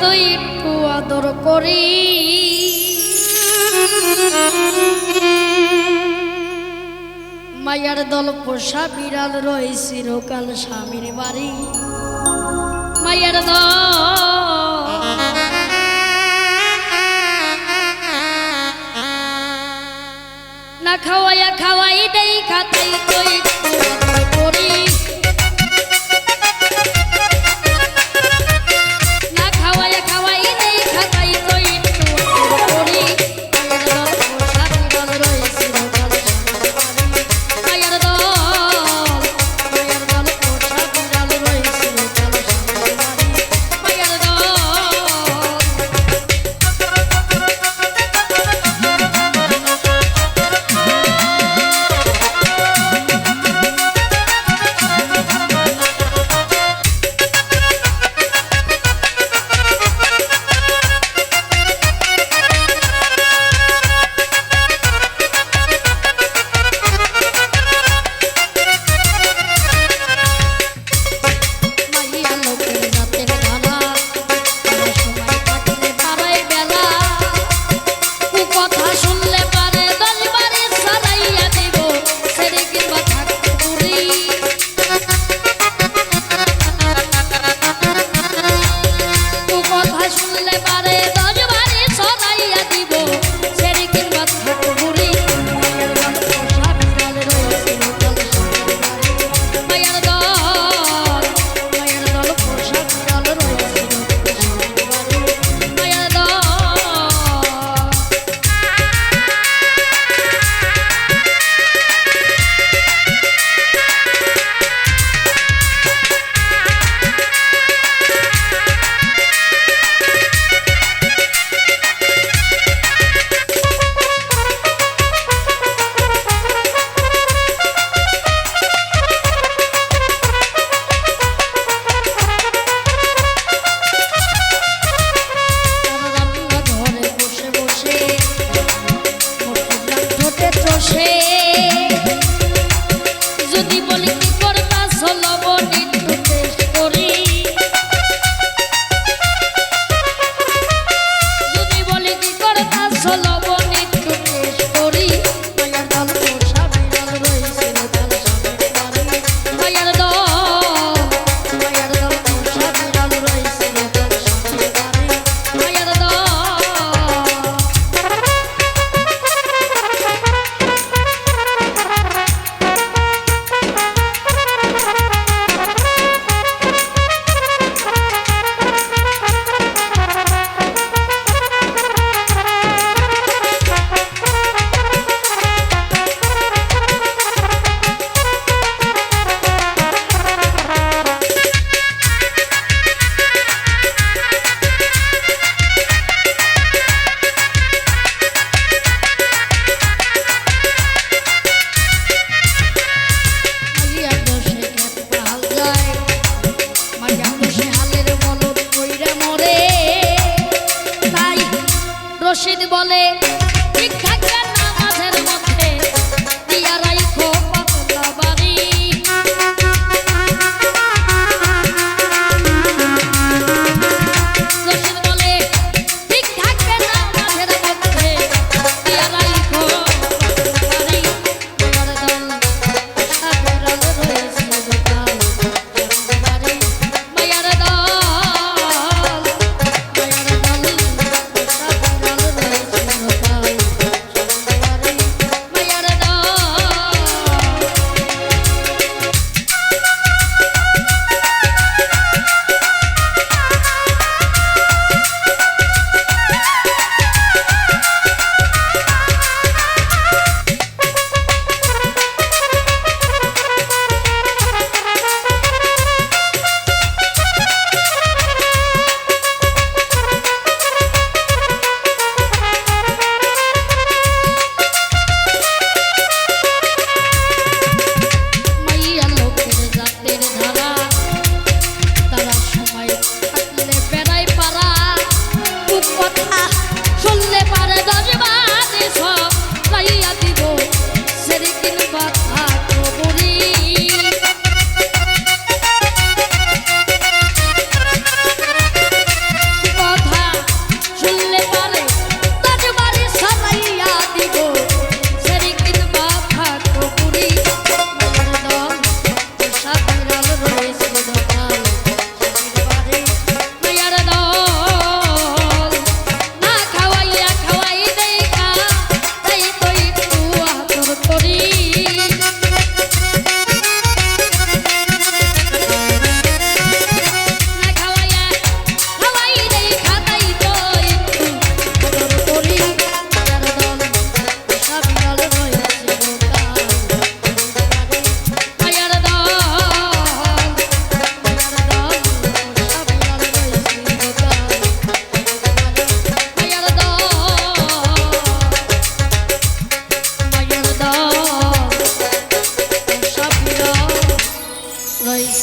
তো একটু আদর করি। মায়ার দল পোষা বিড়াল রয়েছে রোকাল স্বামীর বাড়ি। মায়ার দল। না খাওয়াইয়া খাওয়াই দেই খাতেই তো একটু আদর করি। Lebanon.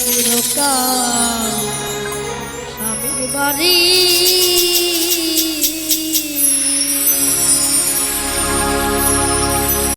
চিরকাল স্বামীর বাড়ি